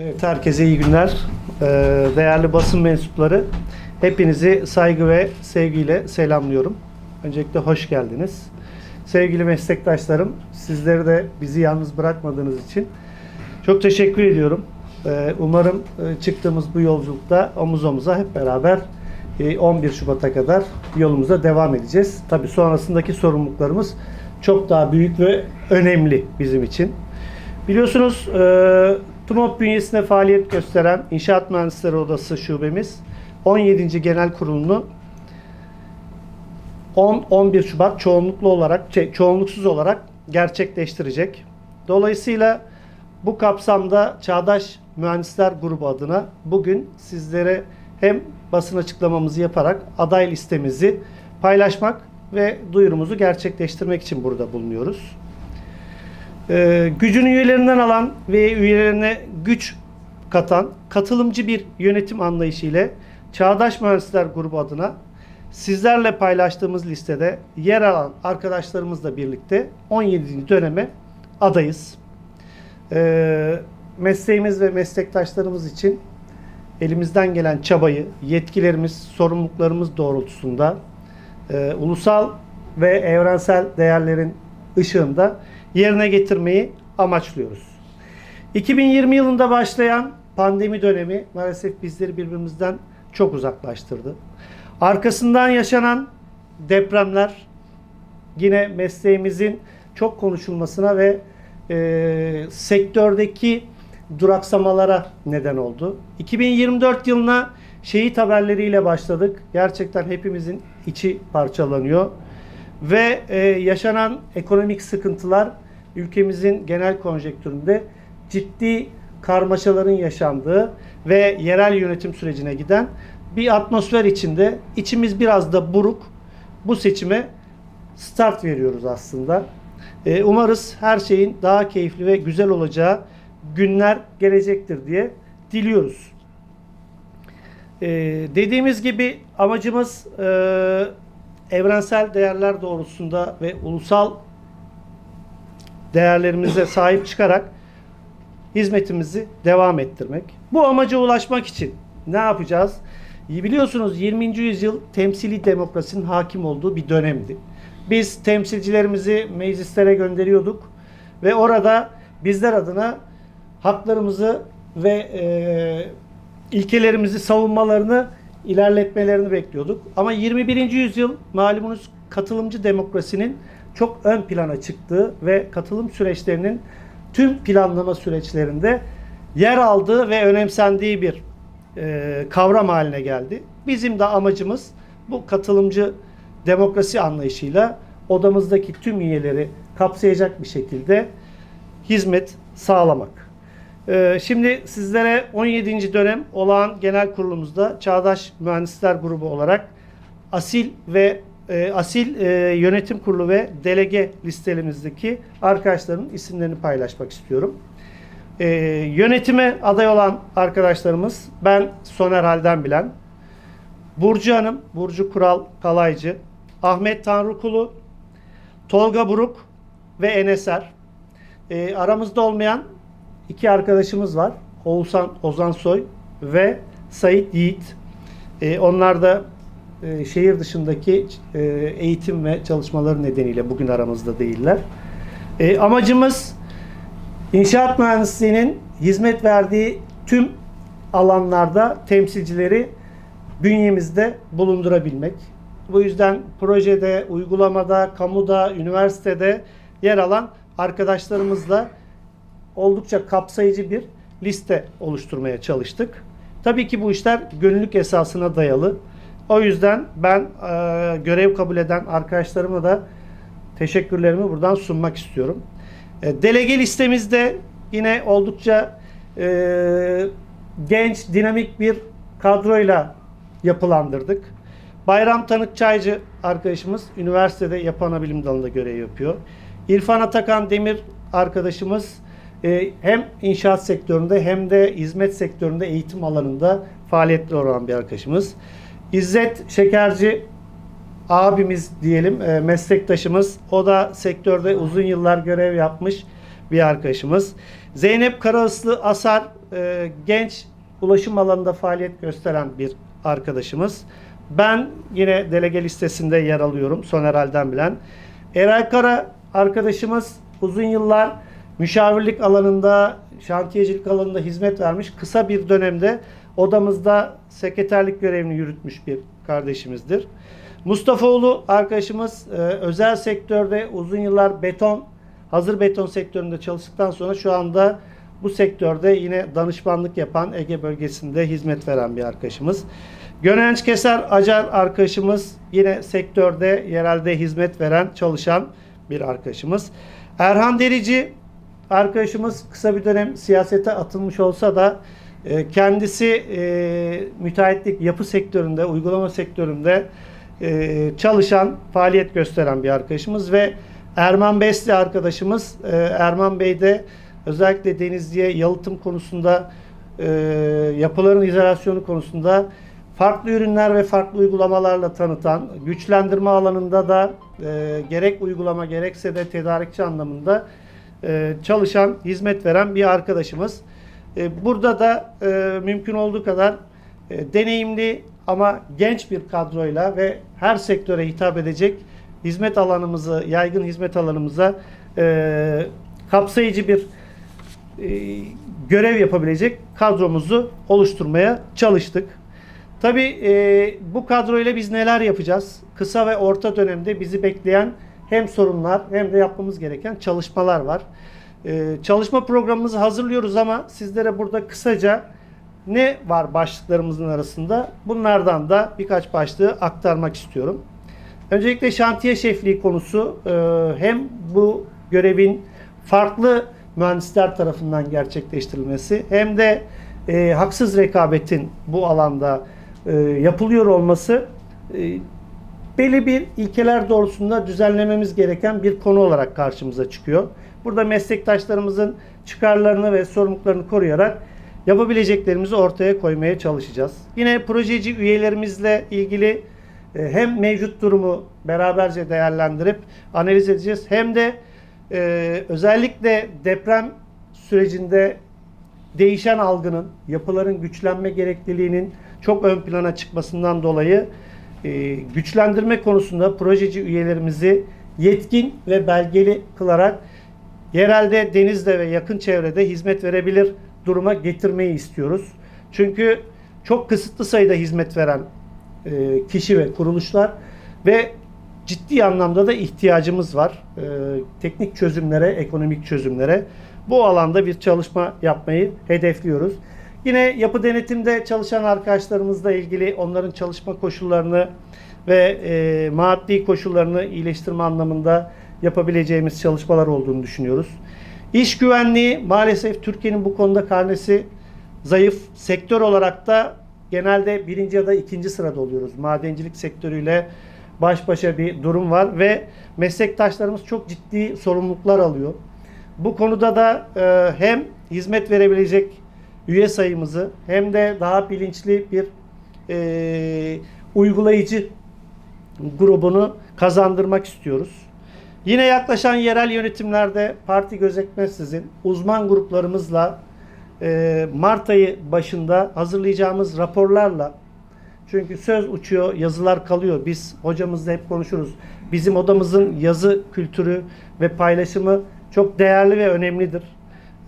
Evet, herkese iyi günler. Ee, Değerli basın mensupları, hepinizi saygı ve sevgiyle selamlıyorum. Öncelikle hoş geldiniz. Sevgili meslektaşlarım, sizleri de bizi yalnız bırakmadığınız için çok teşekkür ediyorum. Ee, Umarım e, çıktığımız bu yolculukta omuz omuza hep beraber e, 11 Şubat'a kadar yolumuza devam edeceğiz. Tabii sonrasındaki sorumluluklarımız çok daha büyük ve önemli bizim için. Biliyorsunuz e, TUMOP bünyesinde faaliyet gösteren İnşaat Mühendisleri Odası şubemiz 17. Genel Kurulu'nu 10-11 Şubat çoğunluklu olarak, şey, çoğunluksuz olarak gerçekleştirecek. Dolayısıyla bu kapsamda Çağdaş Mühendisler Grubu adına bugün sizlere hem basın açıklamamızı yaparak aday listemizi paylaşmak ve duyurumuzu gerçekleştirmek için burada bulunuyoruz. Ee, gücünü üyelerinden alan ve üyelerine güç katan katılımcı bir yönetim anlayışı ile Çağdaş Mühendisler Grubu adına sizlerle paylaştığımız listede yer alan arkadaşlarımızla birlikte 17. döneme adayız. Ee, mesleğimiz ve meslektaşlarımız için elimizden gelen çabayı, yetkilerimiz, sorumluluklarımız doğrultusunda e, ulusal ve evrensel değerlerin ışığında yerine getirmeyi amaçlıyoruz. 2020 yılında başlayan pandemi dönemi maalesef bizleri birbirimizden çok uzaklaştırdı. Arkasından yaşanan depremler yine mesleğimizin çok konuşulmasına ve e, sektördeki duraksamalara neden oldu. 2024 yılına şehit haberleriyle başladık. Gerçekten hepimizin içi parçalanıyor. Ve e, yaşanan ekonomik sıkıntılar ülkemizin genel konjektüründe ciddi karmaşaların yaşandığı ve yerel yönetim sürecine giden bir atmosfer içinde içimiz biraz da buruk bu seçime start veriyoruz aslında. E, umarız her şeyin daha keyifli ve güzel olacağı günler gelecektir diye diliyoruz. E, dediğimiz gibi amacımız e, evrensel değerler doğrultusunda ve ulusal değerlerimize sahip çıkarak hizmetimizi devam ettirmek. Bu amaca ulaşmak için ne yapacağız? Biliyorsunuz 20. yüzyıl temsili demokrasinin hakim olduğu bir dönemdi. Biz temsilcilerimizi meclislere gönderiyorduk ve orada bizler adına haklarımızı ve e, ilkelerimizi savunmalarını ilerletmelerini bekliyorduk. Ama 21. yüzyıl malumunuz katılımcı demokrasinin çok ön plana çıktığı ve katılım süreçlerinin tüm planlama süreçlerinde yer aldığı ve önemsendiği bir e, kavram haline geldi. Bizim de amacımız bu katılımcı demokrasi anlayışıyla odamızdaki tüm üyeleri kapsayacak bir şekilde hizmet sağlamak. Ee, Şimdi sizlere 17. dönem olağan genel kurulumuzda Çağdaş Mühendisler Grubu olarak asil ve e, asil e, yönetim kurulu ve delege listelemizdeki arkadaşların isimlerini paylaşmak istiyorum. E, yönetime aday olan arkadaşlarımız ben Soner Halden bilen, Burcu Hanım, Burcu Kural Kalaycı, Ahmet Tanrıkulu, Tolga Buruk ve Eneser. E, aramızda olmayan iki arkadaşımız var. Oğuzhan Ozan Soy ve Sait Yiğit. E, onlar da e, şehir dışındaki e, eğitim ve çalışmaları nedeniyle bugün aramızda değiller. E, amacımız inşaat mühendisliğinin hizmet verdiği tüm alanlarda temsilcileri bünyemizde bulundurabilmek. Bu yüzden projede, uygulamada, kamuda, üniversitede yer alan arkadaşlarımızla oldukça kapsayıcı bir liste oluşturmaya çalıştık. Tabii ki bu işler gönüllülük esasına dayalı. O yüzden ben e, görev kabul eden arkadaşlarıma da teşekkürlerimi buradan sunmak istiyorum. E, delege listemizde yine oldukça e, genç, dinamik bir kadroyla yapılandırdık. Bayram Tanık Çaycı arkadaşımız üniversitede yapı bilim dalında görev yapıyor. İrfan Atakan Demir arkadaşımız hem inşaat sektöründe hem de hizmet sektöründe eğitim alanında faaliyetli olan bir arkadaşımız. İzzet Şekerci abimiz diyelim e, meslektaşımız. O da sektörde uzun yıllar görev yapmış bir arkadaşımız. Zeynep Karaıslı Asar e, genç ulaşım alanında faaliyet gösteren bir arkadaşımız. Ben yine delege listesinde yer alıyorum Soner Halden bilen. Eray Kara arkadaşımız uzun yıllar müşavirlik alanında, şantiyecilik alanında hizmet vermiş. Kısa bir dönemde odamızda sekreterlik görevini yürütmüş bir kardeşimizdir. Mustafaoğlu arkadaşımız e, özel sektörde uzun yıllar beton, hazır beton sektöründe çalıştıktan sonra şu anda bu sektörde yine danışmanlık yapan Ege bölgesinde hizmet veren bir arkadaşımız. Gönenç Keser Acar arkadaşımız yine sektörde yerelde hizmet veren çalışan bir arkadaşımız. Erhan Derici arkadaşımız kısa bir dönem siyasete atılmış olsa da e, kendisi e, müteahhitlik yapı sektöründe, uygulama sektöründe e, çalışan, faaliyet gösteren bir arkadaşımız ve Erman Besli arkadaşımız. Erman Bey de özellikle Denizli'ye yalıtım konusunda yapıların izolasyonu konusunda farklı ürünler ve farklı uygulamalarla tanıtan, güçlendirme alanında da gerek uygulama gerekse de tedarikçi anlamında e, çalışan, hizmet veren bir arkadaşımız. E, burada da e, mümkün olduğu kadar deneyimli ama genç bir kadroyla ve her sektöre hitap edecek hizmet alanımızı, yaygın hizmet alanımıza kapsayıcı bir görev yapabilecek kadromuzu oluşturmaya çalıştık. Tabii e, bu kadroyla biz neler yapacağız? Kısa ve orta dönemde bizi bekleyen hem sorunlar hem de yapmamız gereken çalışmalar var. E, çalışma programımızı hazırlıyoruz ama sizlere burada kısaca ne var başlıklarımızın arasında? Bunlardan da birkaç başlığı aktarmak istiyorum. Öncelikle şantiye şefliği konusu e, hem bu görevin farklı mühendisler tarafından gerçekleştirilmesi hem de e, haksız rekabetin bu alanda e, yapılıyor olması e, belli bir ilkeler doğrusunda düzenlememiz gereken bir konu olarak karşımıza çıkıyor. Burada meslektaşlarımızın çıkarlarını ve sorumluluklarını koruyarak yapabileceklerimizi ortaya koymaya çalışacağız. Yine projeci üyelerimizle ilgili e, hem mevcut durumu beraberce değerlendirip analiz edeceğiz hem de e, özellikle deprem sürecinde değişen algının, yapıların güçlenme gerekliliğinin çok ön plana çıkmasından dolayı e, güçlendirme konusunda projeci üyelerimizi yetkin ve belgeli kılarak yerelde denizde ve yakın çevrede hizmet verebilir duruma getirmeyi istiyoruz. Çünkü çok kısıtlı sayıda hizmet veren e, kişi ve kuruluşlar ve ciddi anlamda da ihtiyacımız var. E, teknik çözümlere, ekonomik çözümlere. Bu alanda bir çalışma yapmayı hedefliyoruz. Yine yapı denetimde çalışan arkadaşlarımızla ilgili onların çalışma koşullarını ve e, maddi koşullarını iyileştirme anlamında yapabileceğimiz çalışmalar olduğunu düşünüyoruz. İş güvenliği maalesef Türkiye'nin bu konuda karnesi zayıf. Sektör olarak da genelde birinci ya da ikinci sırada oluyoruz. Madencilik sektörüyle baş başa bir durum var ve meslektaşlarımız çok ciddi sorumluluklar alıyor. Bu konuda da e, hem hizmet verebilecek üye sayımızı hem de daha bilinçli bir e, uygulayıcı grubunu kazandırmak istiyoruz. Yine yaklaşan yerel yönetimlerde parti gözetmeksizin uzman gruplarımızla e, Mart ayı başında hazırlayacağımız raporlarla çünkü söz uçuyor, yazılar kalıyor. Biz hocamızla hep konuşuruz. Bizim odamızın yazı kültürü ve paylaşımı çok değerli ve önemlidir.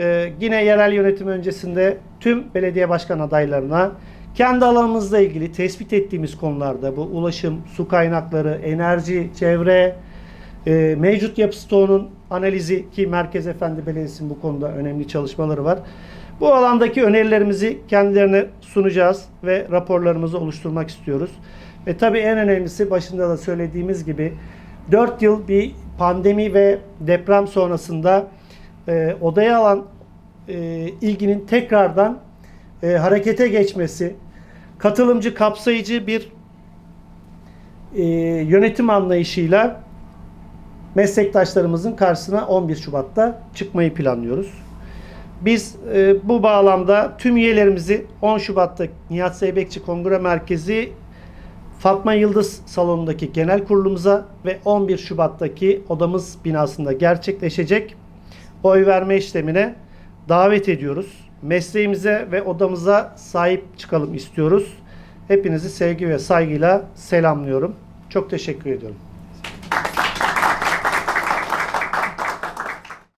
Ee, yine yerel yönetim öncesinde tüm belediye başkan adaylarına kendi alanımızla ilgili tespit ettiğimiz konularda bu ulaşım, su kaynakları, enerji, çevre, e, mevcut yapı stoğunun analizi ki Merkez Efendi Belediyesi'nin bu konuda önemli çalışmaları var. Bu alandaki önerilerimizi kendilerine sunacağız ve raporlarımızı oluşturmak istiyoruz. Ve tabii en önemlisi başında da söylediğimiz gibi 4 yıl bir pandemi ve deprem sonrasında e, odaya alan e, ilginin tekrardan e, harekete geçmesi, katılımcı, kapsayıcı bir e, yönetim anlayışıyla meslektaşlarımızın karşısına 11 Şubat'ta çıkmayı planlıyoruz. Biz e, bu bağlamda tüm üyelerimizi 10 Şubat'ta Nihat Zeybekçi Kongre Merkezi Fatma Yıldız salonundaki genel kurulumuza ve 11 Şubat'taki odamız binasında gerçekleşecek oy verme işlemine davet ediyoruz. mesleğimize ve odamıza sahip çıkalım istiyoruz. Hepinizi sevgi ve saygıyla selamlıyorum. Çok teşekkür ediyorum.